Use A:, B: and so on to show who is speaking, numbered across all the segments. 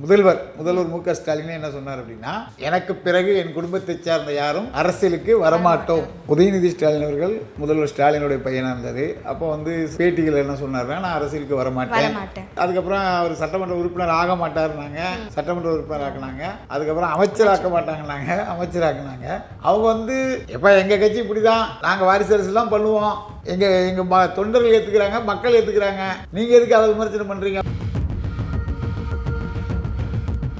A: முதல்வர் முதல்வர் மு க ஸ்டாலின் என்ன சொன்னார் அப்படின்னா எனக்கு பிறகு என் குடும்பத்தை சார்ந்த யாரும் அரசியலுக்கு வரமாட்டோம். உதயநிதி ஸ்டாலின் அவர்கள் முதல்வர் ஸ்டாலினுடைய பையனா இருந்தது. அப்போ வந்து பேட்டிகள் என்ன சொன்னார்னா நான் அரசியலுக்கு வரமாட்டேன். அதுக்கப்புறம் அவர் சட்டமன்ற உறுப்பினர் ஆக மாட்டாருனாங்க சட்டமன்ற உறுப்பினர் ஆக்குனாங்க. அதுக்கப்புறம் அமைச்சர் ஆக்க மாட்டாங்கன்னாங்க. அமைச்சர் ஆக்குனாங்க. அவங்க வந்து எப்ப எங்க கட்சி இப்படிதான். நாங்க வாரிசு அரசுலாம் பண்ணுவோம். எங்க எங்க ம- தொண்டர்கள் ஏத்துக்கிறாங்க மக்கள் ஏத்துக்கிறாங்க. நீங்க எதுக்கு அதை விமர்சனம் பண்றீங்க?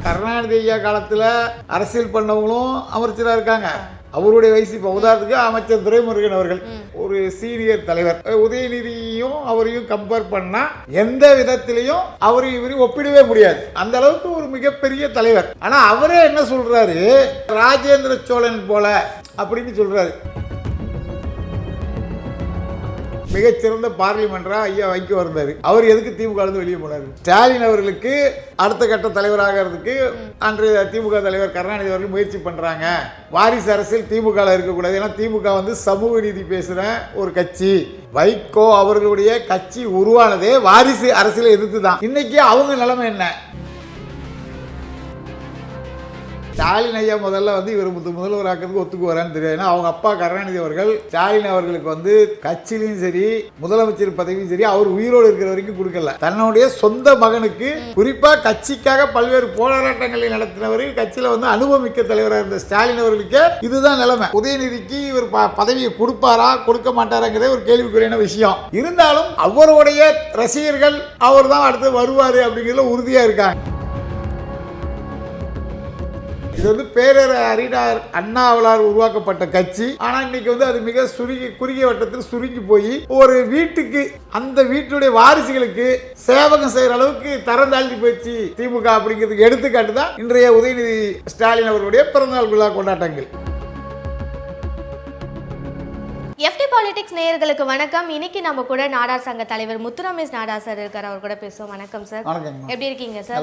A: கருணாநிதி ஐயா காலத்தில் அரசியல் பண்ணவங்களும் அமைச்சராக இருக்காங்க. அவருடைய வயசு இப்போ உதாரணத்துக்கு அமைச்சர் துரைமுருகன் அவர்கள் ஒரு சீனியர் தலைவர். உதயநிதியையும் அவரையும் கம்பேர் பண்ணா எந்த விதத்திலையும் அவரையும் இவரையும் ஒப்பிடவே முடியாது. அந்த அளவுக்கு ஒரு மிகப்பெரிய தலைவர். ஆனால் அவரே என்ன சொல்றாரு? ராஜேந்திர சோழன் போல அப்படின்னு சொல்றாரு. மிகச்சிறந்த பார்லிமெண்டரா ஐயா வைக்க வந்தார் அவர் எதுக்கு திமுக இருந்து வெளியே போனார்? ஸ்டாலின் அவர்களுக்கு அடுத்த கட்ட தலைவராகிறதுக்கு அன்றைய திமுக தலைவர் கருணாநிதி அவர்கள் முயற்சி பண்றாங்க. வாரிசு அரசியல் திமுக இருக்கக்கூடாது. ஏன்னா திமுக வந்து சமூக நீதி பேசுற ஒரு கட்சி. வைகோ அவர்களுடைய கட்சி உருவானதே வாரிசு அரசியலை எதிர்த்து தான் இன்னைக்கு அவங்க நிலைமை என்ன? ஸ்டாலின் ஐயா முதல்ல வந்து இவர் முத முதல்வர் ஆக்கிறதுக்கு ஒத்துக்குவாரான்னு தெரியாது. ஏன்னா அவங்க அப்பா கருணாநிதி அவர்கள் ஸ்டாலின் அவர்களுக்கு வந்து கட்சியிலையும் சரி முதலமைச்சர் பதவியும் சரி அவர் உயிரோடு இருக்கிற வரைக்கும் கொடுக்கல. தன்னுடைய சொந்த மகனுக்கு குறிப்பா கட்சிக்காக பல்வேறு போராட்டங்களை நடத்தினவர் கட்சியில வந்து அனுபவமிக்க தலைவராக இருந்த ஸ்டாலின் அவர்களுக்கு இதுதான் நிலைமை. உதயநிதிக்கு இவர் பதவியை கொடுப்பாரா கொடுக்க மாட்டாராங்கிறதே ஒரு கேள்விக்குறியான விஷயம். இருந்தாலும் அவருடைய ரசிகர்கள் அவர் தான் அடுத்து வருவாரு அப்படிங்கிறதுல உறுதியா இருக்காங்க. இது வந்து பேரர் அரிடார் அண்ணாவலார் உருவாக்கப்பட்ட கட்சி. ஆனால் இன்னைக்கு வந்து அது மிக சுருங்கி குறுகிய வட்டத்தில் சுருங்கி போய் ஒரு வீட்டுக்கு அந்த வீட்டுடைய வாரிசுகளுக்கு சேவகம் செய்யற அளவுக்கு தரம் தாழ்த்தி போயிடுச்சு திமுக அப்படிங்கிறதுக்கு எடுத்துக்காட்டு தான் இன்றைய உதயநிதி ஸ்டாலின் அவர்களுடைய பிறந்தநாள் விழா கொண்டாட்டங்கள்.
B: எஃப்டி பாலிடிக்ஸ் நேயர்களுக்கு வணக்கம். இன்னைக்கு நம்ம கூட நாடார் சங்க தலைவர் முத்துரமேஷ் நாடார் சார் இருக்கார். அவர் கூட பேசுவோம். வணக்கம் சார். எப்படி இருக்கீங்க சார்?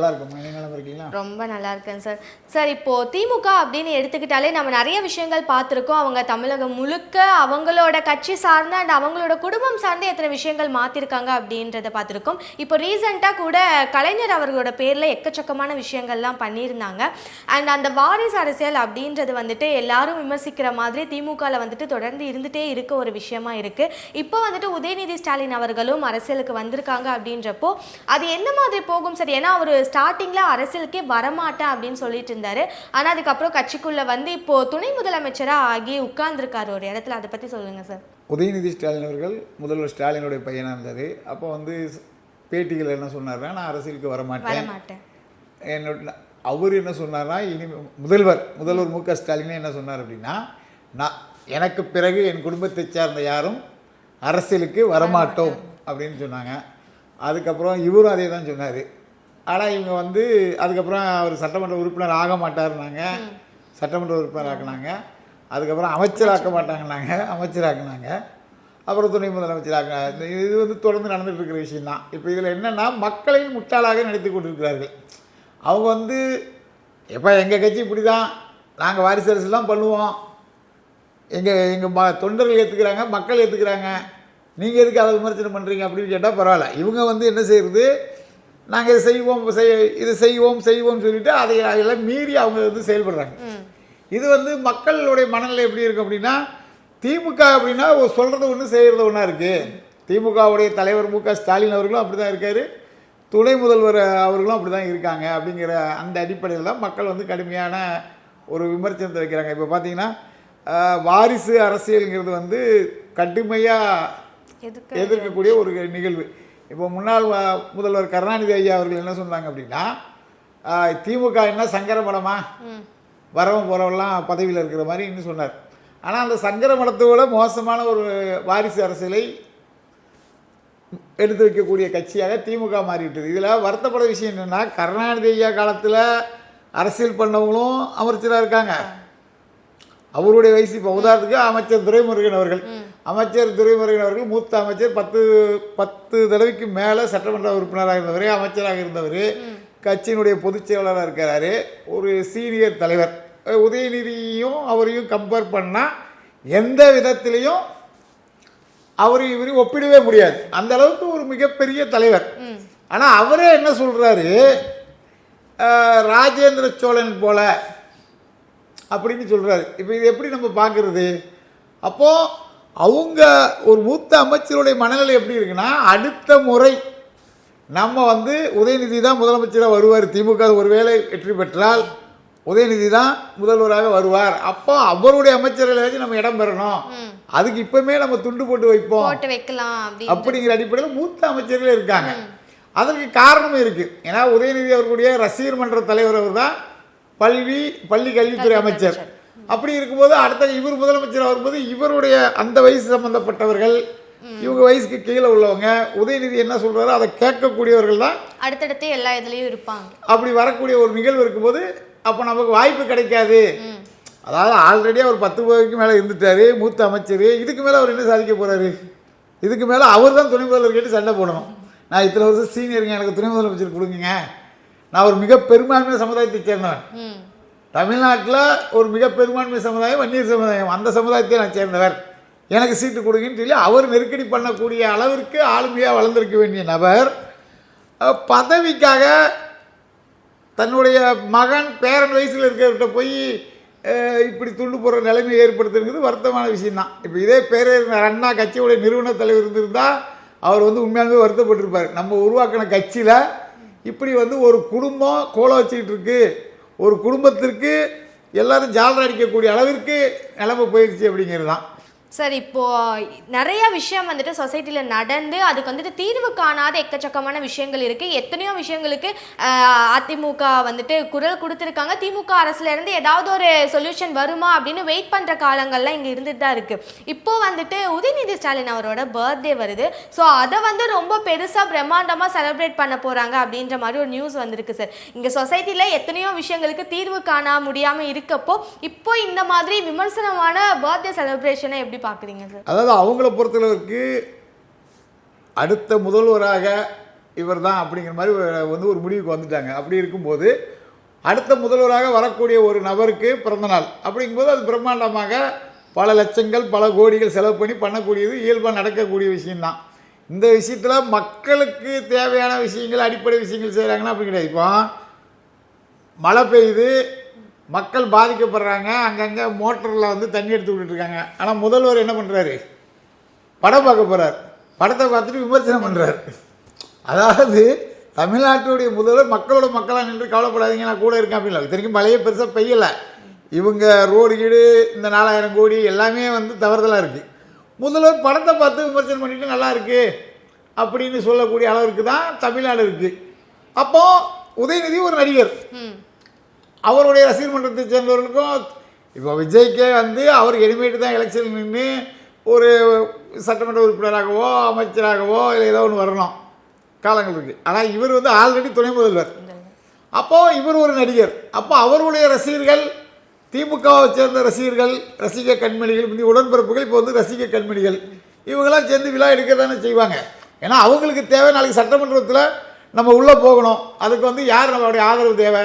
B: ரொம்ப நல்லா இருக்கேன் சார். சார் இப்போ திமுக அப்படின்னு எடுத்துக்கிட்டாலே நம்ம நிறைய விஷயங்கள் பார்த்துருக்கோம். அவங்க தமிழகம் முழுக்க அவங்களோட கட்சி சார்ந்த அண்ட் அவங்களோட குடும்பம் சார்ந்த எத்தனை விஷயங்கள் மாற்றிருக்காங்க அப்படின்றத பார்த்துருக்கோம். இப்போ ரீசெண்டாக கூட கலைஞர் அவர்களோட பேரில் எக்கச்சக்கமான விஷயங்கள்லாம் பண்ணியிருந்தாங்க. அண்ட் அந்த வாரிசு அரசியல் அப்படின்றது வந்துட்டு எல்லாரும் விமர்சிக்கிற மாதிரி திமுகவில் வந்துட்டு தொடர்ந்து இருந்துட்டே இருக்க. ஒரு விஷயமா இருக்கு. இப்போ வந்துட்டு உதயநிதி ஸ்டாலின் அவர்களும் அரசியலுக்கு வந்திருக்காங்க அப்படின்றப்போ அது எந்த மாதிரி போகும்? சார் ஏன்னா அவர் ஸ்டார்டிங்ல அரசியலுக்கே வரமாட்டேன் அப்படின்னு சொல்லிட்டு இருந்தாரு. ஆனா அதுக்கப்புறம் கட்சிக்குள்ள வந்து இப்போ துணை முதலமைச்சரா ஆகி உட்கார்ந்துருக்காரு ஒரு இடத்துல. அதை பத்தி சொல்லுங்க சார்
A: உதயநிதி ஸ்டாலின் அவர்கள் முதல்வர் ஸ்டாலினுடைய பையனா இருந்தது அப்போ வந்து பேட்டிகள் என்ன சொன்னார்னா நான் அரசியலுக்கு வரமாட்டேன். என்னோட அவர் என்ன சொன்னார்னா இனி முதல்வர் முதல்வர் மு க ஸ்டாலின் என்ன சொன்னார் அப்படின்னா நான் எனக்கு பிறகு என் குடும்பத்தை சார்ந்த யாரும் அரசியலுக்கு வரமாட்டோம் அப்படின்னு சொன்னாங்க. அதுக்கப்புறம் இவரும் அதே தான் சொன்னார். ஆனால் இவங்க வந்து அதுக்கப்புறம் அவர் சட்டமன்ற உறுப்பினர் ஆக மாட்டாருனாங்க. சட்டமன்ற உறுப்பினர் ஆக்குனாங்க. அதுக்கப்புறம் அமைச்சராக்க மாட்டாங்கனாங்க மாட்டாங்கன்னாங்க அப்புறம் துணை முதலமைச்சராக இது வந்து தொடர்ந்து நடந்துகிட்ருக்கிற இருக்கிற விஷயம்தான் இப்போ இதில் என்னென்னா மக்களையும் முட்டாளாக நடத்தி கொண்டிருக்கிறார்கள். அவங்க வந்து எப்போ எங்கள் கட்சி இப்படி தான் நாங்கள் வாரிசு அரசுலாம் பண்ணுவோம். எங்கள் எங்கள் ம தொண்டர்கள் ஏற்றுக்கிறாங்க மக்கள் ஏற்றுக்கிறாங்க நீங்கள் எதுக்கு அதை விமர்சனம் பண்ணுறீங்க அப்படின்னு கேட்டால் பரவாயில்ல. இவங்க வந்து என்ன செய்யறது? நாங்கள் இதை செய்வோம் செய் இதை செய்வோம் செய்வோம்னு சொல்லிட்டு அதை அதெல்லாம் மீறி அவங்க வந்து செயல்படுறாங்க. இது வந்து மக்களுடைய மனநிலை எப்படி இருக்கு அப்படின்னா திமுக அப்படின்னா சொல்கிறது ஒன்று செய்கிறது ஒன்றா இருக்குது திமுகவுடைய தலைவர் மு க ஸ்டாலின் அவர்களும் அப்படி தான் இருக்கார். துணை முதல்வர் அவர்களும் அப்படி தான் இருக்காங்க அப்படிங்கிற அந்த அடிப்படையில் தான் மக்கள் வந்து கடுமையான ஒரு விமர்சனத்தை வைக்கிறாங்க. இப்போ பார்த்தீங்கன்னா வாரிசு அரசியலுங்கிறது வந்து கடுமையாக எதிர்க்கக்கூடிய ஒரு நிகழ்வு. இப்போ முன்னாள் முதல்வர் கருணாநிதி ஐயா அவர்கள் என்ன சொன்னாங்க அப்படின்னா திமுக என்ன சங்கர மடமா? வரவன் போகிறவெல்லாம் பதவியில் இருக்கிற மாதிரி இன்னும் சொன்னார். ஆனால் அந்த சங்கர மடத்தை விட மோசமான ஒரு வாரிசு அரசியலை எடுத்து வைக்கக்கூடிய கட்சியாக திமுக மாறிவிட்டது. இதில் வருத்தப்பட விஷயம் என்னென்னா கருணாநிதி ஐயா காலத்தில் அரசியல் பண்ணவங்களும் அமைச்சராக இருக்காங்க. அவருடைய வயசு இப்போ உதாரணத்துக்கு அமைச்சர் துரைமுருகன் அவர்கள். அமைச்சர் துரைமுருகன் அவர்கள் மூத்த அமைச்சர் பத்து பத்து தடவைக்கு மேலே சட்டமன்ற உறுப்பினராக இருந்தவர் அமைச்சராக இருந்தவர். கட்சியினுடைய பொதுச் செயலாளராக இருக்கிறாரு. ஒரு சீனியர் தலைவர். உதயநிதியும் அவரையும் கம்பேர் பண்ணால் எந்த விதத்திலையும் அவரையும் இவரையும் ஒப்பிடவே முடியாது. அந்த அளவுக்கு ஒரு மிகப்பெரிய தலைவர். ஆனால் அவரே என்ன சொல்கிறாரு ராஜேந்திர சோழன் போல அப்படின்னு சொல்கிறாரு இப்போ இது எப்படி நம்ம பார்க்குறது? அப்போது அவங்க ஒரு மூத்த அமைச்சருடைய மனநிலை எப்படி இருக்குன்னா அடுத்த முறை நம்ம வந்து உதயநிதி தான் முதலமைச்சராக வருவார். திமுக ஒருவேளை வெற்றி பெற்றால் உதயநிதி தான் முதல்வராக வருவார். அப்போ அவருடைய அமைச்சரவையாச்சும் நம்ம இடம் பெறணும். அதுக்கு இப்பவுமே நம்ம துண்டு போட்டு வைப்போம். அப்படிங்கிற அடிப்படையில் மூத்த அமைச்சர்கள் இருக்காங்க. அதற்கு காரணமும் இருக்குது ஏன்னா உதயநிதி அவர்களுடைய ரசிகர் மன்ற தலைவர் அவர் தான் பல்வி பள்ளி கல்வித்துறை அமைச்சர். அப்படி இருக்கும்போது அடுத்த இவர் முதலமைச்சர் வரும்போது இவருடைய அந்த வயசு சம்பந்தப்பட்டவர்கள் இவங்க வயசுக்கு கீழே உள்ளவங்க உதயநிதி என்ன சொல்றாரோ? அதை கேட்கக்கூடியவர்கள் தான்
B: அடுத்தடுத்து எல்லா இதுலயும் இருப்பாங்க.
A: அப்படி வரக்கூடிய ஒரு நிகழ்வு இருக்கும்போது அப்போ நமக்கு வாய்ப்பு கிடைக்காது. அதாவது ஆல்ரெடி அவர் பத்து வயதுக்கு மேலே இருந்துட்டாரு மூத்த அமைச்சர். இதுக்கு மேலே அவர் என்ன சாதிக்க போறாரு? இதுக்கு மேலே அவர் தான் துணை முதல்வர் கேட்டு சண்டை போடணும். நான் இத்தனை வருஷம் சீனியருங்க எனக்கு துணை முதலமைச்சர் கொடுங்க நான் ஒரு மிக பெரும்பான்மை சமுதாயத்தை சேர்ந்தவன். தமிழ்நாட்டில் ஒரு மிக பெரும்பான்மை சமுதாயம் வன்னியர் சமுதாயம். அந்த சமுதாயத்தை நான் சேர்ந்தவர். எனக்கு சீட்டு கொடுங்கன்னு சொல்லி அவர் நெருக்கடி பண்ணக்கூடிய அளவிற்கு ஆளுமையாக வளர்ந்திருக்க வேண்டிய நபர். பதவிக்காக தன்னுடைய மகன் பேரன் வயசில் இருக்கிறவர்கிட்ட போய் இப்படி துண்டு போடுற நிலைமையை ஏற்படுத்துறது வருத்தமான விஷயம்தான். இப்போ இதே பேரறிஞர் அண்ணா கட்சியுடைய நிறுவன தலைவர் இருந்திருந்தால் அவர் வந்து உண்மையாலுமே வருத்தப்பட்டிருப்பார். நம்ம உருவாக்கின கட்சியில் இப்படி வந்து ஒரு குடும்பம் கோலம் வச்சுக்கிட்டு இருக்கு. ஒரு குடும்பத்திற்கு எல்லோரும் ஜாலர் அடிக்கக்கூடிய அளவிற்கு நிலைமை போயிடுச்சு அப்படிங்கிறது தான்.
B: சார் இப்போ நிறைய விஷயம் வந்துட்டு சொசைட்டியில் நடந்து அதுக்கு வந்துட்டு தீர்வு காணாத எக்கச்சக்கமான விஷயங்கள் இருக்கு. எத்தனையோ விஷயங்களுக்கு அதிமுக வந்துட்டு குரல் கொடுத்துருக்காங்க. திமுக அரசுல இருந்து ஏதாவது ஒரு சொல்யூஷன் வருமா அப்படின்னு வெயிட் பண்ற காலங்கள்லாம் இங்க இருந்துட்டு தான் இருக்கு. இப்போ வந்துட்டு உதயநிதி ஸ்டாலின் அவரோட பர்த்டே வருது. ஸோ அதை வந்து ரொம்ப பெருசா பிரம்மாண்டமா செலிப்ரேட் பண்ண போறாங்க அப்படின்ற மாதிரி ஒரு நியூஸ் வந்திருக்கு சார். இங்க சொசைட்டில எத்தனையோ விஷயங்களுக்கு தீர்வு காண முடியாம இருக்கப்போ இப்போ இந்த மாதிரி விமர்சனமான பர்த்டே செலிப்ரேஷனை எப்படி பார்க்குறீங்க சார்?
A: அதாவது அவங்கள பொறுத்தளவுக்கு அடுத்த முதல்வராக இவர் தான் அப்படிங்கிற மாதிரி வந்து ஒரு முடிவுக்கு வந்துட்டாங்க. அப்படி இருக்கும்போது அடுத்த முதல்வராக வரக்கூடிய ஒரு நபருக்கு பிறந்தநாள் அப்படிங்கும்போது அது பிரம்மாண்டமாக பல லட்சங்கள் பல கோடிகள் செலவு பண்ணி பண்ணக்கூடியது இயல்பாக நடக்கக்கூடிய விஷயம்தான். இந்த விஷயத்தில் மக்களுக்கு தேவையான விஷயங்கள் அடிப்படை விஷயங்கள் செய்கிறாங்கன்னா அப்படி கிடையாது. இப்போ மழை பெய்யுது மக்கள் பாதிக்கப்படுறாங்க அங்கங்கே மோட்டரில் வந்து தண்ணி எடுத்து விட்டுட்டு இருக்காங்க ஆனால் முதல்வர் என்ன பண்ணுறாரு படம் பார்க்க போகிறார் படத்தை பார்த்துட்டு விமர்சனம் பண்ணுறாரு அதாவது தமிழ்நாட்டுடைய முதல்வர் மக்களோட மக்களாக நின்று கவலைப்படாதீங்க நான் கூட இருக்கேன் அப்படின்ல இத்தனைக்கும் மழையே பெருசாக பெய்யலை. இவங்க ரோடு கீடு இந்த நாலாயிரம் கோடி எல்லாமே வந்து தவறுதலாக இருக்குது முதல்வர் படத்தை பார்த்து விமர்சனம் பண்ணிட்டு நல்லா இருக்குது அப்படின்னு சொல்லக்கூடிய அளவுக்கு தான் தமிழ்நாடு இருக்குது அப்போது உதயநிதி ஒரு நடிகர்.
B: ம்.
A: அவருடைய ரசிகர் மன்றத்தை சேர்ந்தவர்களுக்கும் இப்போ விஜய்க்கே வந்து அவர் எனிமேட்டு தான் எலெக்ஷன் நின்று ஒரு சட்டமன்ற உறுப்பினராகவோ அமைச்சராகவோ இல்லை ஏதோ ஒன்று வரணும். காலங்கள் இருக்குது ஆனால் இவர் வந்து ஆல்ரெடி துணை முதல்வர். அப்போது இவர் ஒரு நடிகர். அப்போ அவருடைய ரசிகர்கள் திமுகவை சேர்ந்த ரசிகர்கள் ரசிக கண்மணிகள் முந்தி உடன்பிறப்புகள் இப்போ வந்து ரசிக கண்மணிகள் இவங்களாம் சேர்ந்து விழா எடுக்க தானே செய்வாங்க. ஏன்னா அவங்களுக்கு தேவை நாளைக்கு சட்டமன்றத்தில் நம்ம உள்ளே போகணும். அதுக்கு வந்து யார் நம்மளுடைய ஆதரவு தேவை?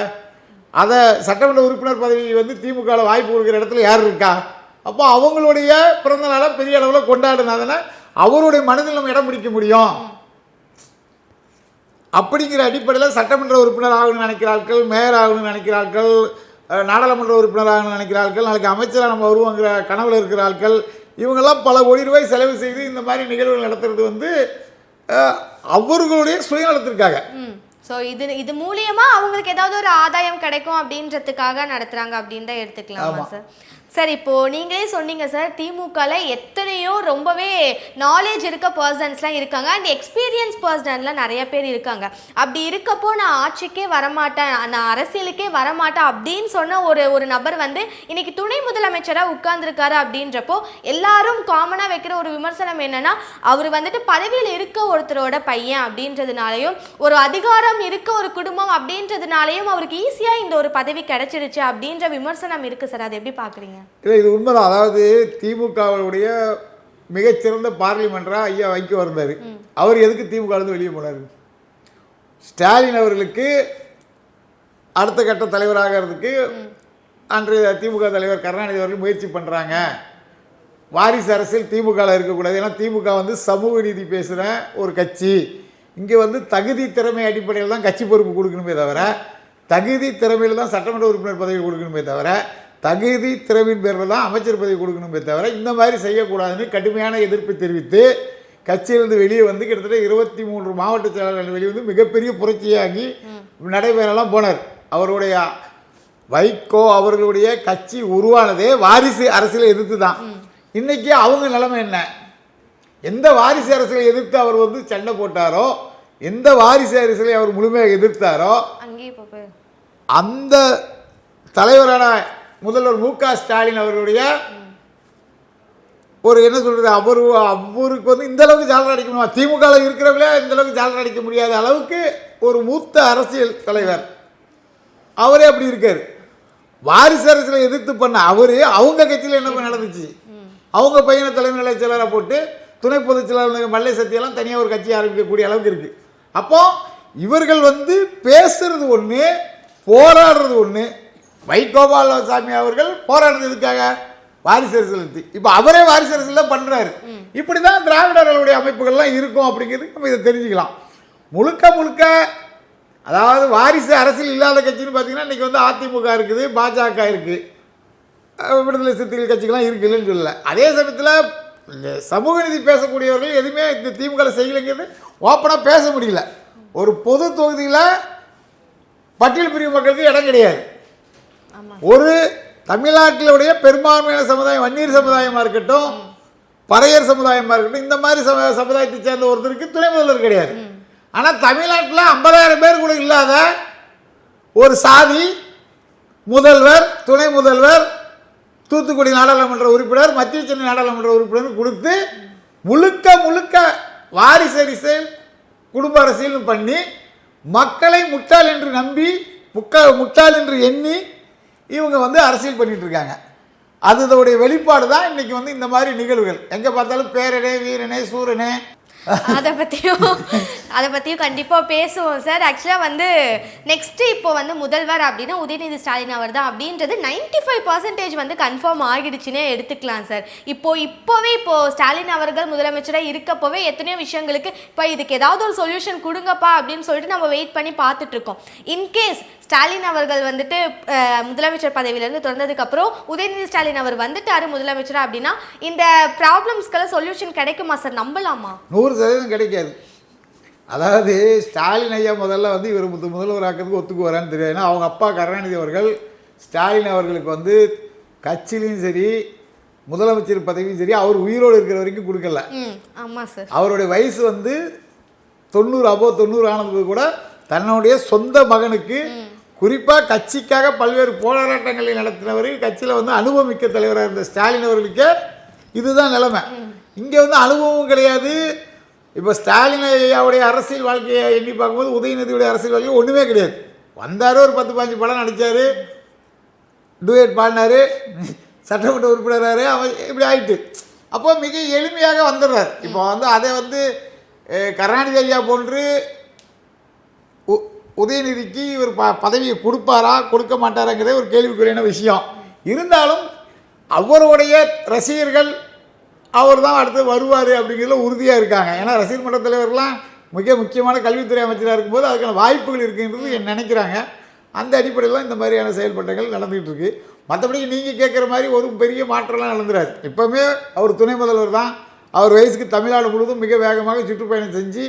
A: அதை சட்டமன்ற உறுப்பினர் பதவி வந்து திமுகவில் வாய்ப்பு கொடுக்குற இடத்துல யார் இருக்கா? அப்போ அவங்களுடைய பிறந்த நாளை பெரிய அளவில் கொண்டாடினாதானே அவருடைய மனதில் நம்ம இடம் பிடிக்க முடியும். அப்படிங்கிற அடிப்படையில் சட்டமன்ற உறுப்பினர் ஆகணும்னு நினைக்கிறார்கள் மேயர் ஆகணும்னு நினைக்கிறார்கள் நாடாளுமன்ற உறுப்பினர் ஆகணும்னு நினைக்கிறார்கள் நாளைக்கு அமைச்சராக நம்ம வருவோங்கிற கணவில் இருக்கிற ஆட்கள் இவங்கெல்லாம் பல கோடி ரூபாய் செலவு செய்து இந்த மாதிரி நிகழ்வுகள் நடத்துறது வந்து அவர்களுடைய சுயநலத்திற்காக.
B: ஸோ இது இது மூலியமா அவங்களுக்கு ஏதாவது ஒரு ஆதாயம் கிடைக்கும் அப்படின்றதுக்காக நடத்துறாங்க அப்படின்னு தான் எடுத்துக்கலாமா. சார் சார் இப்போ நீங்களே சொன்னீங்க சார் திமுகல எத்தனையோ ரொம்பவே நாலேஜ் இருக்க பர்சன்ஸ்லாம் இருக்காங்க. அண்ட் எக்ஸ்பீரியன்ஸ் பர்சன்லாம் நிறைய பேர் இருக்காங்க. அப்படி இருக்கப்போ நான் ஆட்சிக்கே வரமாட்டேன் நான் அரசியலுக்கே வரமாட்டேன் அப்படின்னு சொன்ன ஒரு ஒரு நபர் வந்து இன்னைக்கு துணை முதலமைச்சராக உட்கார்ந்துருக்காரு அப்படின்றப்போ எல்லாரும் காமனாக வைக்கிற ஒரு விமர்சனம் என்னன்னா அவர் வந்துட்டு பதவியில் இருக்க ஒருத்தரோட பையன் அப்படின்றதுனாலையும் ஒரு அதிகாரம் இருக்க ஒரு குடும்பம் அப்படின்றதுனாலையும் அவருக்கு ஈஸியாக இந்த ஒரு பதவி கிடைச்சிருச்சு அப்படின்ற விமர்சனம் இருக்குது சார் அதை எப்படி பார்க்குறீங்க
A: இல்லை இது உண்மைதான். அதாவது திமுகவுடைய மிகச்சிறந்த பார்லிமெண்டராக ஐயா வைக்க வந்தார் அவர் எதுக்கு திமுகலேருந்து வெளியே போனார்? ஸ்டாலின் அவர்களுக்கு அடுத்த கட்ட தலைவராகிறதுக்கு அன்றைய திமுக தலைவர் கருணாநிதி அவர்கள் முயற்சி பண்ணுறாங்க வாரிசு அரசியல் திமுகவில் இருக்கக்கூடாது. ஏன்னா திமுக வந்து சமூக நீதி பேசுகிற ஒரு கட்சி. இங்கே வந்து தகுதி திறமை அடிப்படையில் தான் கட்சி பொறுப்பு கொடுக்கணுமே தவிர தகுதி திறமையில் தான் சட்டமன்ற உறுப்பினர் பதவி கொடுக்கணுமே தவிர தகுதி திறமையின் பேரில் தான் அமைச்சர் பதவி கொடுக்கணுமே தவிர இந்த மாதிரி செய்யக்கூடாதுன்னு கடுமையான எதிர்ப்பு தெரிவித்து கட்சியிலிருந்து வெளியே வந்து கிட்டத்தட்ட இருபத்தி மூன்று மாவட்ட செயலாளர்கள் வெளியே வந்து மிகப்பெரிய புரட்சியாகி நடைபெறலாம் போனார். அவருடைய வைகோ அவர்களுடைய கட்சி உருவானதே வாரிசு அரசியலை எதிர்த்து தான். இன்னைக்கு அவங்க நிலைமை என்ன? எந்த வாரிசு அரசியலை எதிர்த்து அவர் வந்து சண்டை போட்டாரோ எந்த வாரிசு அரசியலை அவர் முழுமையாக எதிர்த்தாரோ அந்த தலைவரான முதல்வர் மு க ஸ்டாலின் அவர்களுடைய ஒரு என்ன சொல்கிறது அவர் அவருக்கு வந்து இந்த அளவுக்கு ஜாலர் அடிக்க முடியும்? திமுகவில் இருக்கிறவங்களே இந்த அளவுக்கு ஜாலர் அடிக்க முடியாத அளவுக்கு ஒரு மூத்த அரசியல் தலைவர் அவரே அப்படி இருக்கார். வாரிசு அரசியலை எதிர்த்து பண்ண அவர் அவங்க கட்சியில் என்ன நடந்துச்சு? அவங்க பையனை தலைமை நிலைய செயலராக போட்டு துணை பொதுச் செயலாளர் மல்லை சத்தியெல்லாம் தனியாக ஒரு கட்சி ஆரம்பிக்கக்கூடிய அளவுக்கு இருக்குது அப்போது இவர்கள் வந்து பேசுறது ஒன்று போராடுறது ஒன்று வைகோபாலசாமி அவர்கள் போராடுறது எதுக்காக வாரிசு அரசியல் எடுத்து இப்போ அவரே வாரிசு அரசியல் தான் பண்ணுறாரு இப்படி தான் திராவிடர்களுடைய அமைப்புகள்லாம் இருக்கும் அப்படிங்கிறது நம்ம இதை தெரிஞ்சுக்கலாம். முழுக்க முழுக்க அதாவது வாரிசு அரசியல் இல்லாத கட்சின்னு பார்த்தீங்கன்னா இன்றைக்கி வந்து அதிமுக இருக்குது பாஜக இருக்குது விடுதலை சிறுத்தைகள் கட்சிகள்லாம் இருக்குதுன்னு சொல்லல. அதே சமயத்தில் சமூக நீதி பேசக்கூடியவர்கள் எதுவுமே இந்த திமுக செய்யலைங்கிறது ஓப்பனாக பேச முடியல. ஒரு பொது தொகுதியில் பட்டியல் பிரிவு மக்களுக்கு இடம் கிடையாது. ஒரு தமிழ்நாட்டிலுடைய பெரும்பான்மையான சமுதாயம் வன்னியர் சமுதாயமாக இருக்கட்டும் பறையர் சமுதாயமாக இருக்கட்டும் இந்த மாதிரி சம சமுதாயத்தை சேர்ந்த ஒருத்தருக்கு துணை முதல்வர் கிடையாது. ஆனால் தமிழ்நாட்டில் ஐம்பதாயிரம் பேர் கூட இல்லாத ஒரு சாதி முதல்வர் துணை முதல்வர் தூத்துக்குடி நாடாளுமன்ற உறுப்பினர் மத்திய சென்னை நாடாளுமன்ற உறுப்பினர் கொடுத்து முழுக்க முழுக்க வாரிசு அரசியல் குடும்ப அரசியல் பண்ணி மக்களை முட்டாள் என்று நம்பி முக்க முட்டாள் என்று எண்ணி இவங்க வந்து அரசியல் பண்ணிகிட்ருக்காங்க இருக்காங்க. அது இதோடைய வெளிப்பாடு தான் இன்றைக்கி வந்து இந்த மாதிரி நிகழ்வுகள். எங்கே பார்த்தாலும் பேரனே வீரனே சூரனே.
B: அதை பற்றியும் அதை பற்றியும் கண்டிப்பாக பேசுவோம் சார். ஆக்சுவலாக வந்து நெக்ஸ்ட்டு இப்போ வந்து முதல்வர் அப்படின்னா உதயநிதி ஸ்டாலின் அவர் தான் அப்படின்றது நைன்டி ஃபைவ் பர்சன்டேஜ் வந்து கன்ஃபார்ம் ஆகிடுச்சுன்னே எடுத்துக்கலாம் சார். இப்போ இப்போவே இப்போ ஸ்டாலின் அவர்கள் முதலமைச்சராக இருக்கப்போவே எத்தனையோ விஷயங்களுக்கு இப்போ இதுக்கு ஏதாவது ஒரு சொல்யூஷன் கொடுங்கப்பா அப்படின்னு சொல்லிட்டு நம்ம வெயிட் பண்ணி பார்த்துட்ருக்கோம் இன்கேஸ் ஸ்டாலின் அவர்கள் வந்துட்டு முதலமைச்சர் பதவியிலேருந்து திறந்ததுக்கப்புறம் உதயநிதி ஸ்டாலின் அவர் வந்துட்டாரு முதலமைச்சரா அப்படின்னா இந்த ப்ராப்ளம்ஸ்க்கெல்லாம் சொல்யூஷன் கிடைக்குமா சார்? நம்பலாமா?
A: நூறு சதவீதம் கிடைக்காது. அதாவது ஸ்டாலின் ஐயா முதல்ல வந்து இவர் முத முதல்வராக்கிறதுக்கு ஒத்துக்குவாரான்னு தெரியாது. ஏன்னா அவங்க அப்பா கருணாநிதி அவர்கள் ஸ்டாலின் அவர்களுக்கு வந்து கட்சியிலையும் சரி முதலமைச்சர் பதவியும் சரி அவர் உயிரோடு இருக்கிற வரைக்கும் கொடுக்கல.
B: ஆமாம் சார்.
A: அவருடைய வயசு வந்து தொண்ணூறு அபோ தொண்ணூறு ஆனது கூட தன்னுடைய சொந்த மகனுக்கு குறிப்பாக கட்சிக்காக பல்வேறு போராட்டங்களை நடத்தினவர் கட்சியில் வந்து அனுபவமிக்க தலைவராக இருந்த ஸ்டாலின் அவர்களுக்கு இதுதான் நிலைமை. இங்கே வந்து அனுபவமும் கிடையாது. இப்போ ஸ்டாலின் ஐயாவுடைய அரசியல் வாழ்க்கையை எண்ணி பார்க்கும்போது உதயநிதியுடைய அரசியல் வாழ்க்கை ஒன்றுமே கிடையாது. வந்தார் ஒரு பத்து பாஞ்சு படம் நடித்தார் டூயட் பாடினாரு. சட்டமன்ற உறுப்பினராரு. அவர் இப்படி ஆயிட்டு. அப்போ மிக எளிமையாக வந்துடுறார். இப்போ வந்து அதை வந்து கருணாநிதி ஐயா போன்று உ- உதயநிதிக்கு இவர் ப பதவியை கொடுப்பாரா கொடுக்க மாட்டாராங்கிறதே ஒரு கேள்விக்குறியான விஷயம். இருந்தாலும் அவருடைய ரசிகர்கள் அவர் தான் அடுத்து வருவார் அப்படிங்கிறதுல உறுதியாக இருக்காங்க. ஏன்னா ரசிகர் மன்ற தலைவர்லாம் மிக முக்கியமான கல்வித்துறை அமைச்சராக இருக்கும்போது அதுக்கான வாய்ப்புகள் இருக்குன்றது என் நினைக்கிறாங்க. அந்த அடிப்படையில் இந்த மாதிரியான செயல்பட்டங்கள் நடந்துகிட்டு இருக்கு மற்றபடி நீங்கள் கேட்குற மாதிரி ஒரு பெரிய மாற்றம்லாம் நடந்துடாது இப்போவுமே அவர் துணை முதல்வர் தான். அவர் வயசுக்கு தமிழ்நாடு முழுவதும் மிக வேகமாக சுற்றுப்பயணம் செஞ்சு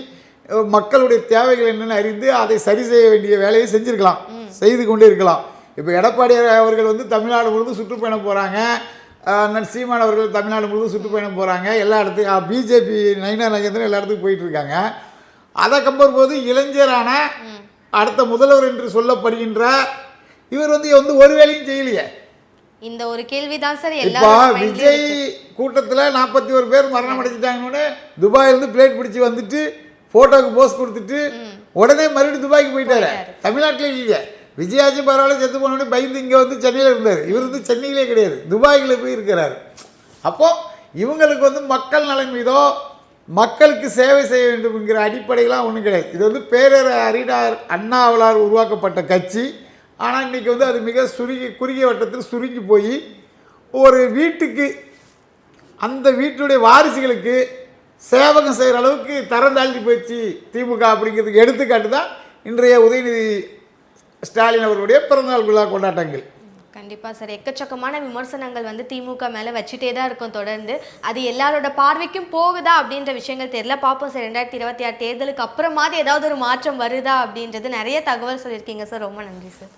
A: மக்களுடைய தேவைகள் என்னென்னு அறிந்து அதை சரி செய்ய வேண்டிய வேலையை செஞ்சுருக்கலாம். செய்து கொண்டே இருக்கலாம். இப்போ எடப்பாடி அவர்கள் வந்து தமிழ்நாடு முழுவதும் சுற்றுப்பயணம் போகிறாங்க அண்ணன் சீமான் அவர்கள் தமிழ்நாடு முழுவதும் சுற்றுப்பயணம் போகிறாங்க எல்லா இடத்துக்கும் பிஜேபி நயினா நகேந்திரன் எல்லா இடத்துக்கும் போயிட்டு இருக்காங்க. அதை கம்பேர் போது இளைஞரான அடுத்த முதல்வர் என்று சொல்லப்படுகின்ற இவர் வந்து வந்து ஒரு வேலையும் செய்யலையே.
B: இந்த ஒரு கேள்விதான் சார்
A: இப்போ விஜய் கூட்டத்தில் நாற்பத்தி ஒரு பேர் மரணம் அடைஞ்சிட்டாங்கன்னு துபாயிலேருந்து பிளேட் பிடிச்சி வந்துட்டு ஃபோட்டோக்கு போஸ் கொடுத்துட்டு உடனே மறுபடியும் துபாய்க்கு போயிட்டாரு. தமிழ்நாட்டில் இல்லையே விஜயாச்சும் பரவாயில்ல செத்து போனோடனே பயந்து இங்கே வந்து சென்னையில் இருந்தார். இவர் வந்து சென்னையிலே கிடையாது துபாயில் போய் இருக்கிறாரு. அப்போ இவங்களுக்கு வந்து மக்கள் நலன் மீதோ மக்களுக்கு சேவை செய்ய வேண்டும் என்கிற அடிப்படையெல்லாம் ஒன்றும் கிடையாது. இது வந்து பேரர் அறிடார் அண்ணாவலார் உருவாக்கப்பட்ட கட்சி. ஆனால் இன்றைக்கி வந்து அது மிக சுருங்கி குறுகிய வட்டத்தில் சுருங்கி போய் ஒரு வீட்டுக்கு அந்த வீட்டுடைய வாரிசுகளுக்கு சேவகம் செய்கிற அளவுக்கு தரம் தாழ்த்தி போயிடுச்சு திமுக அப்படிங்கிறதுக்கு எடுத்துக்காட்டு தான் இன்றைய உதயநிதி ஸ்டாலின் அவர்களுடைய பிறந்தநாள் விழா கொண்டாட்டங்கள்.
B: கண்டிப்பாக சார். எக்கச்சக்கமான விமர்சனங்கள் வந்து திமுக மேலே வச்சுட்டே தான் இருக்கும் தொடர்ந்து. அது எல்லாரோட பார்வைக்கும் போகுதா அப்படின்ற விஷயங்கள் தெரியல. பார்ப்போம் சார். ரெண்டாயிரத்தி இருபத்தி ஆறு தேர்தலுக்கு அப்புறமாவது ஏதாவது ஒரு மாற்றம் வருதா அப்படின்றது நிறைய தகவல் சொல்லியிருக்கீங்க சார். ரொம்ப நன்றி சார்.